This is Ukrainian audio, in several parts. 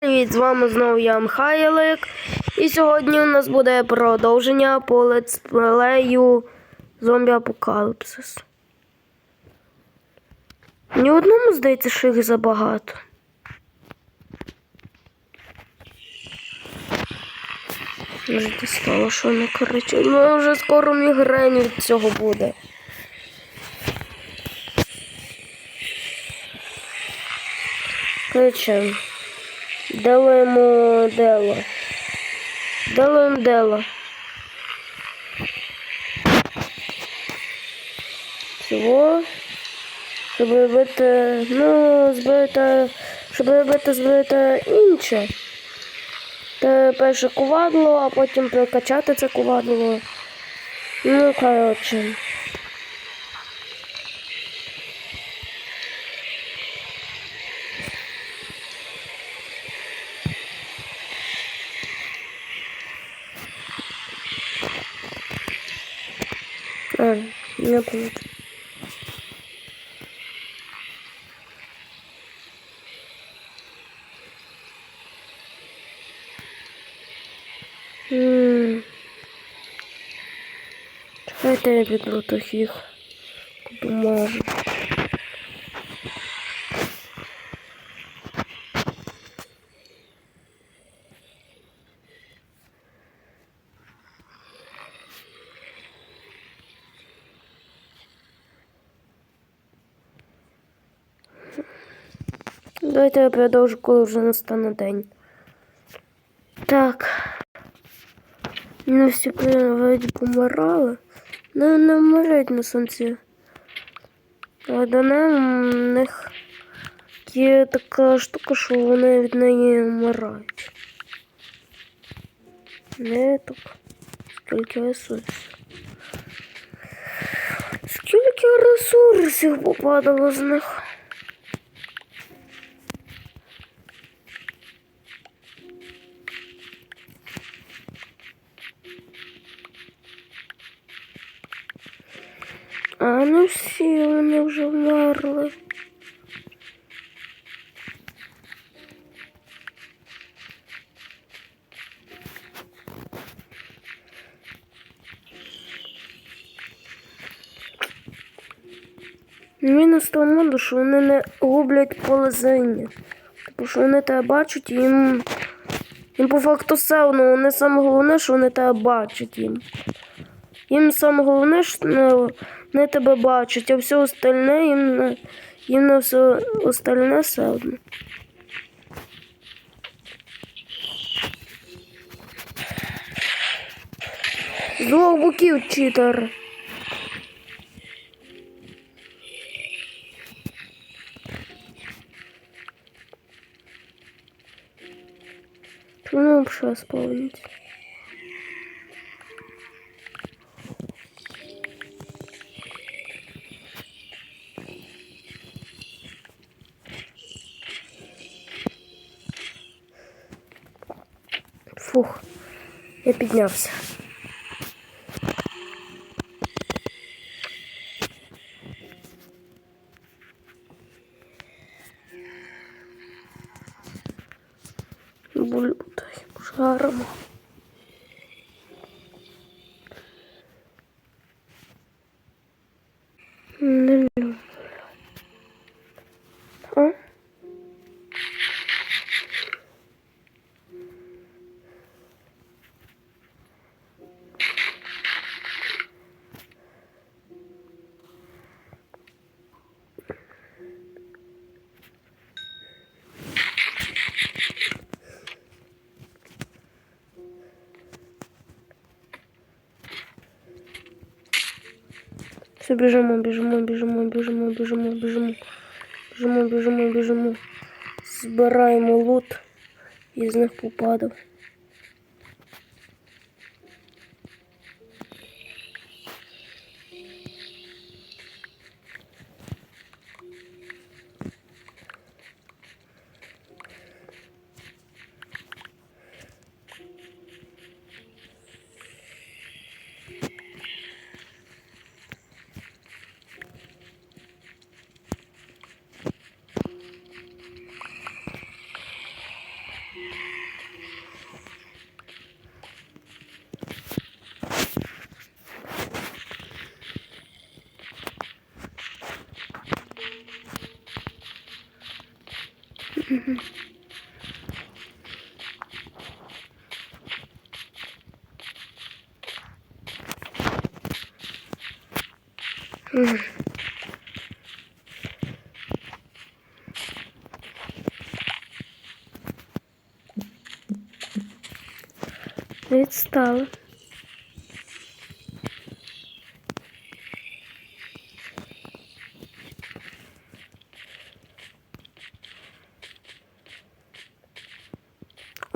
Привіт, з вами знову я Михайлик. І сьогодні у нас буде продовження по летсплею Зомбі Апокаліпсис. Ні одному здається, що їх забагато. Вже дістало, що не коротше. Ну вже скоро мігрень від цього буде. Коротше, Делаємо дело. Делаємо дело. Всього. Щоб робити, ну, збити, щоб робити збити інше. Та перше кувадло, а потім прокачати це кувадло. Ну, коротше. А, не помню. М. Чекайте, я піду тих їх. Давайте я продовжу, коли вже настане день. Так. Ну, всі вроді помирали. Ну, не вмирають на сонці. А до них, них є така штука, що вони від неї вмирають. Не так. Скільки ресурсів. Скільки ресурсів попадало з них? Всі вони вже вмерли. Мінус тому, що вони не гублять полезення. Тому що вони тебе бачать їм. Їм по факту все одно, вони саме головне, що вони тебе бачать їм. Їм саме головне, що ну, не тебе бачать, а все остальне їм, на- їм на все остальне все одно. З двох боків читер. Чому взагалі сповнить? Фух, я піднявся. Біжимо, біжимо, біжимо, біжимо, біжимо, біжимо. Біжимо, біжимо, біжимо. Збираємо лут і з них попадав. Мгм. Відстали.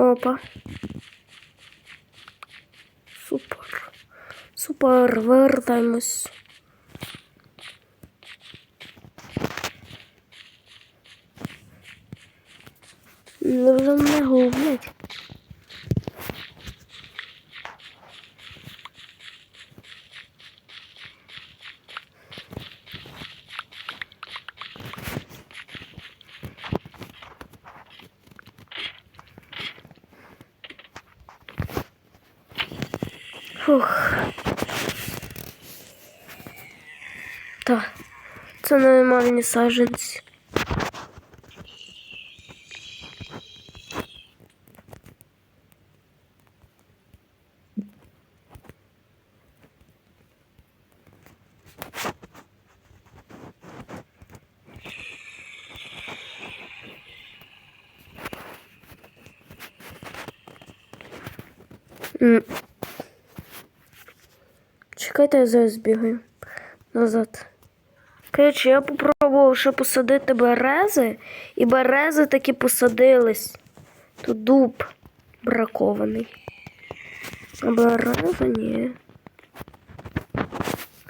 Опа. Супер. Супер, вертаємось. Ну, вже мене гублять. Фух. Так, це нормальні саженці. М. Чекайте, я зараз бігаю назад. Коротше, я попробував ще посадити берези, і берези таки посадились. Тут дуб бракований. А береза ні.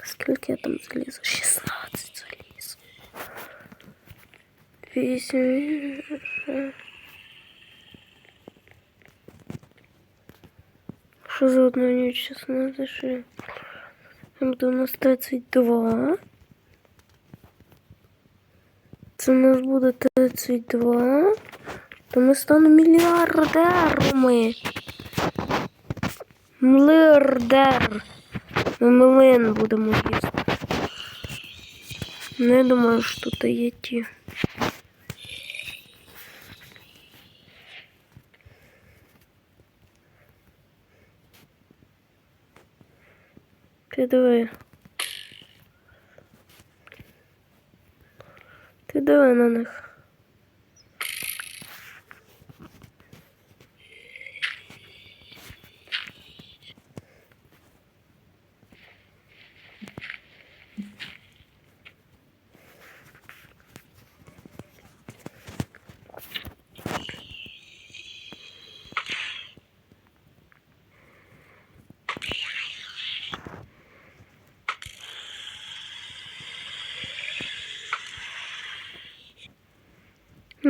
Скільки я там залізу? 16 заліз. 8. Що за одну ніч 16? Буде у нас 32. Це у нас буде 32. То ми станемо мільярдерами. Млирдер. Ми млин будемо їсти. Не думаю, що тут є ті. Ти диви. Ти диви на них.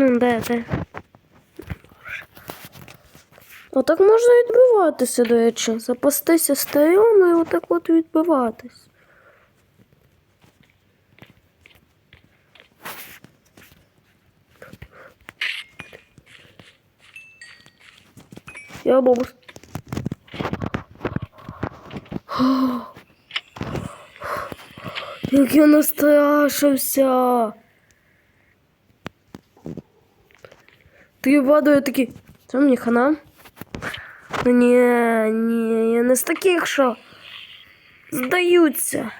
Ну, де, де? Отак можна відбиватися, до речі. Запастися стрілами і отак от відбиватись. Я бабус. Як я настрашився. Ти падаю такий. Це мені хана? Ну ні, ні, я не з таких, що здаються.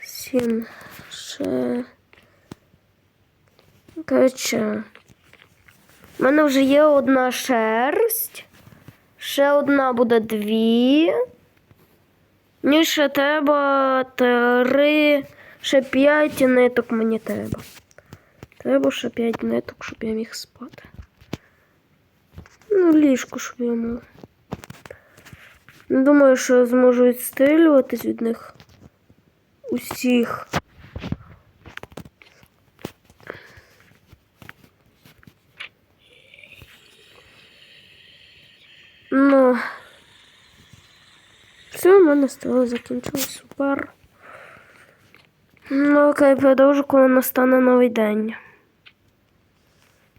Сім. Ще. Коротше. У мене вже є одна шерсть. Ще одна буде дві. Мені ще треба три, ще п'ять ниток мені треба. Треба ще п'ять ниток, щоб я міг спати. Ну, ліжко, щоб я мав. Не думаю, що я зможу відстрілюватись від них усіх. Ну. Все, у мене стало закінчилось. Супер. Ну, окей, продовжу, коли настане новий день.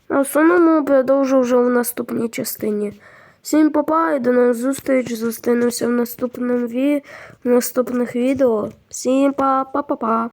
А основному продовжу вже в наступній частині. Всім папа і до нових зустріч. Зустрінемося в наступному ві... в наступних відео. Всім па-па-па-па.